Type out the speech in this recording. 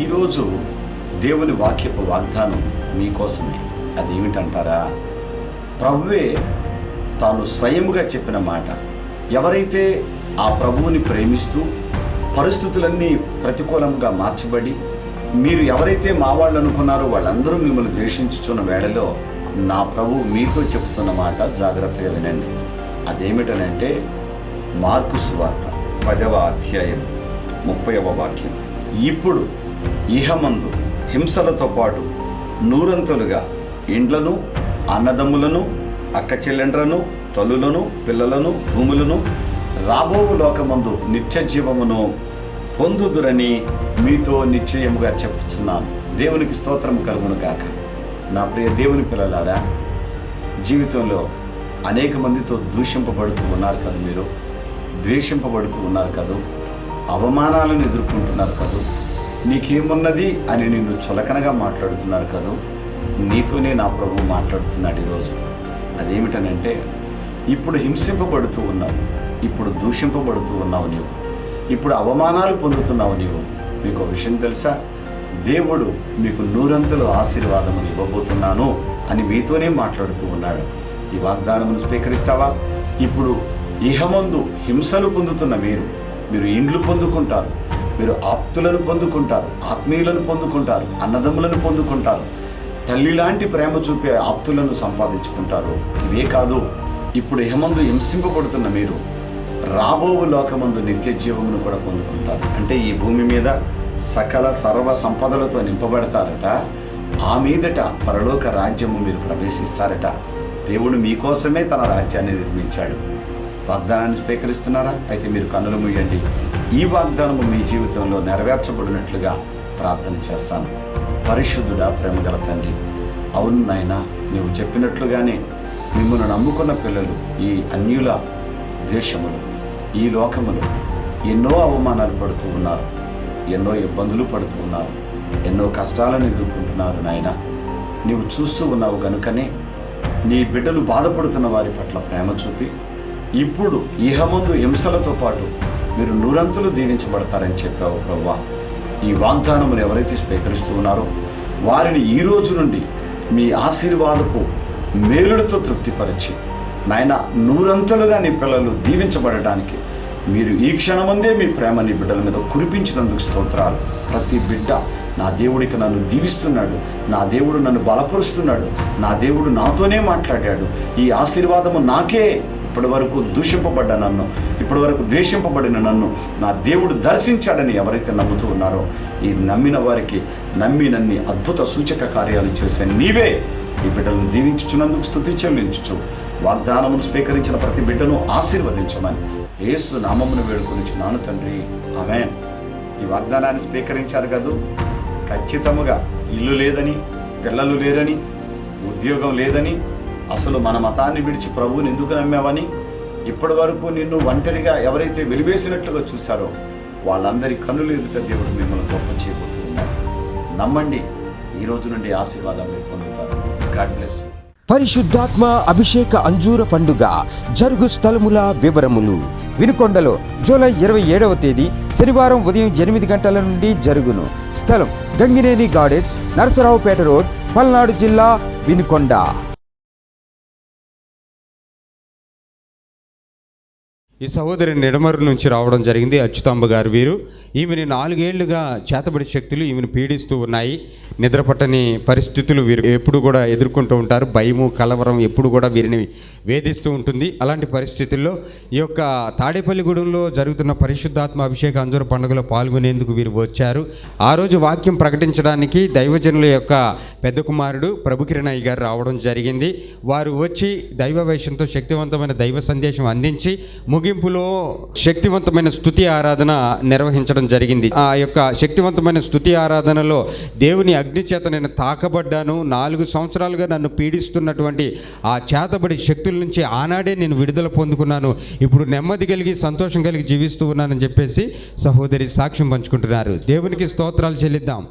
ఈరోజు దేవుని వాక్యపు వాగ్దానం మీకోసమే. అది ఏమిటంటారా ప్రభువే తాను స్వయముగా చెప్పిన మాట. ఎవరైతే ఆ ప్రభువుని ప్రేమిస్తూ పరిస్థితులన్నీ ప్రతికూలంగా మార్చబడి మీరు ఎవరైతే మా వాళ్ళు అనుకున్నారో వాళ్ళందరూ మిమ్మల్ని ద్వేషించుచున్న వేళలో నా ప్రభు మీతో చెప్తున్న మాట జాగ్రత్తగా వినండి. అదేమిటనంటే మార్కు సువార్త పదవ అధ్యాయం ముప్పైవ వాక్యం. ఇప్పుడు ఇహమందు హింసలతో పాటు నూరంతులుగా ఇండ్లను అన్నదమ్ములను అక్క చెల్లెండ్రను తల్లులను పిల్లలను భూములను రాబోవు లోకమందు నిత్య జీవమును పొందుదురని మీతో నిశ్చయముగా చెప్పుచున్నాను. దేవునికి స్తోత్రం కలుగును కాక నా ప్రియ దేవుని పిల్లలారా జీవితంలో అనేక మందితో దూషింపబడుతూ ఉన్నారు కదా మీరు ద్వేషింపబడుతూ ఉన్నారు కదా అవమానాలను ఎదుర్కొంటున్నారు కదా నీకేమున్నది అని నిన్ను చులకనగా మాట్లాడుతున్నారు కదా? నీతోనే నా ప్రభు మాట్లాడుతున్నాడు ఈరోజు. అదేమిటనంటే ఇప్పుడు హింసింపబడుతూ ఉన్నావు ఇప్పుడు దూషింపబడుతూ ఉన్నావు నీవు ఇప్పుడు అవమానాలు పొందుతున్నావు నీవు. మీకు ఒక విషయం తెలుసా? దేవుడు మీకు నూరంతులు ఆశీర్వాదములు ఇవ్వబోతున్నాను అని మీతోనే మాట్లాడుతూ ఉన్నాడు. ఈ వాగ్దానమును స్వీకరిస్తావా? ఇప్పుడు ఇహమందు హింసలు పొందుతున్న మీరు మీరు ఇండ్లు పొందుకుంటారు మీరు ఆప్తులను పొందుకుంటారు ఆత్మీయులను పొందుకుంటారు అన్నదమ్ములను పొందుకుంటారు. తల్లి లాంటి ప్రేమ చూపే ఆప్తులను సంపాదించుకుంటారు. ఇవే కాదు ఇప్పుడు ఏమందు హింసింపబడుతున్న మీరు రాబోవు లోకమందు నిత్య జీవమును కూడా పొందుకుంటారు. అంటే ఈ భూమి మీద సకల సర్వ సంపదలతో నింపబడతారట. ఆ మీదట పరలోక రాజ్యము మీరు ప్రవేశిస్తారట. దేవుడు మీకోసమే తన రాజ్యాన్ని నిర్మించాడు. వాగ్దానాన్ని స్వీకరిస్తున్నారా? అయితే మీరు కన్నులు ముయ్యండి ఈ వాగ్దానము మీ జీవితంలో నెరవేర్చబడినట్లుగా ప్రార్థన చేస్తాను. పరిశుద్ధుడా ప్రేమగల తండ్రి అవును నాయన నువ్వు చెప్పినట్లుగానే మిమ్మల్ని నమ్ముకున్న పిల్లలు ఈ అన్యుల దేశములు ఈ లోకములు ఎన్నో అవమానాలు పడుతూ ఉన్నారు ఎన్నో ఇబ్బందులు పడుతూ ఉన్నారు ఎన్నో కష్టాలను ఎదుర్కొంటున్నారు నాయన. నీవు చూస్తూ ఉన్నావు కనుకనే నీ బిడ్డలు బాధపడుతున్న వారి పట్ల ప్రేమ చూపి ఇప్పుడు ఇహమందు హింసలతో పాటు మీరు నూరంతులు దీవించబడతారని చెప్పావు ప్రవ్వా. ఈ వాగ్దానమును ఎవరైతే స్వీకరిస్తూ ఉన్నారో వారిని ఈ రోజు నుండి మీ ఆశీర్వాదపు మేలుడితో తృప్తిపరిచి నాయన నూరంతలుగా నీ పిల్లలు దీవించబడటానికి మీరు ఈ క్షణమందే మీ ప్రేమని బిడ్డల మీద కురిపించినందుకు స్తోత్రాలు. ప్రతి బిడ్డ నా దేవుడికి నన్ను దీవిస్తున్నాడు నా దేవుడు నన్ను బలపరుస్తున్నాడు నా దేవుడు నాతోనే మాట్లాడాడు. ఈ ఆశీర్వాదము నాకే ఇప్పటి వరకు దూషింపబడ్డ నన్ను ఇప్పటి వరకు ద్వేషింపబడిన నన్ను నా దేవుడు దర్శించాడని ఎవరైతే నమ్ముతూ ఉన్నారో ఈ నమ్మిన వారికి నమ్మి నన్ని అద్భుత సూచక కార్యాలు చేసే నీవే ఈ బిడ్డలను దీవించుచున్నందుకు స్థుతి చెల్లించుచు. వాగ్దానమును స్వీకరించిన ప్రతి బిడ్డను ఆశీర్వదించమని ఏసు నామమును నాను తండ్రి. ఆమె ఈ వాగ్దానాన్ని స్వీకరించారు కదూ? ఖచ్చితముగా ఇల్లు లేదని పిల్లలు లేరని ఉద్యోగం లేదని అసలు మన మతాన్ని విడిచి ప్రభువుని ఎందుకు నమ్మావని? ఇప్పటి వరకు నిన్ను ఒంటరిగా ఎవరైతే వెలివేసినట్లుగా చూశారో వాళ్ళందరి కన్నులు ఎదుట దేవుడు మిమ్మల్ని గొప్ప చేయబోతున్నాడు. నమ్మండి ఈ రోజు నుండి ఆశీర్వాదం మీరు పొందుతారు. గాడ్ బ్లెస్ పరిశుద్ధాత్మ అభిషేక అంజూర పండుగ జరుగు స్థలముల వివరములు వినుకొండలో జూలై ఇరవై ఏడవ తేదీ శనివారం ఉదయం ఎనిమిది గంటల నుండి జరుగును. స్థలం గంగినేని గార్డెన్స్ నరసరావుపేట రోడ్ పల్నాడు జిల్లా వినుకొండ. ఈ సహోదరి నిడమరు నుంచి రావడం జరిగింది. అచ్యుతాంబ గారు వీరు. ఈమెని నాలుగేళ్ళుగా చేతబడి శక్తులు ఈమెను పీడిస్తూ ఉన్నాయి. నిద్రపట్టని పరిస్థితులు వీరు ఎప్పుడు కూడా ఎదుర్కొంటూ ఉంటారు. భయము కలవరం ఎప్పుడు కూడా వీరిని వేధిస్తూ ఉంటుంది. అలాంటి పరిస్థితుల్లో ఈ యొక్క తాడేపల్లిగూడెంలో జరుగుతున్న పరిశుద్ధాత్మ అభిషేక అంజూర పండుగలో పాల్గొనేందుకు వీరు వచ్చారు. ఆ రోజు వాక్యం ప్రకటించడానికి దైవజనుల యొక్క పెద్ద కుమారుడు ప్రభుకిరణయ్య గారు రావడం జరిగింది. వారు వచ్చి దైవ వేషంతో శక్తివంతమైన దైవ సందేశం అందించి ముగి ముగింపులో శక్తివంతమైన స్థుతి ఆరాధన నిర్వహించడం జరిగింది. ఆ యొక్క శక్తివంతమైన స్థుతి ఆరాధనలో దేవుని అగ్ని చేత నేను తాకబడ్డాను. నాలుగు సంవత్సరాలుగా నన్ను పీడిస్తున్నటువంటి ఆ చేతబడి శక్తుల నుంచి ఆనాడే నేను విడుదల పొందుకున్నాను. ఇప్పుడు నెమ్మది కలిగి సంతోషం కలిగి జీవిస్తూ ఉన్నానని చెప్పేసి సహోదరి సాక్ష్యం పంచుకుంటున్నారు. దేవునికి స్తోత్రాలు చెల్లిద్దాం.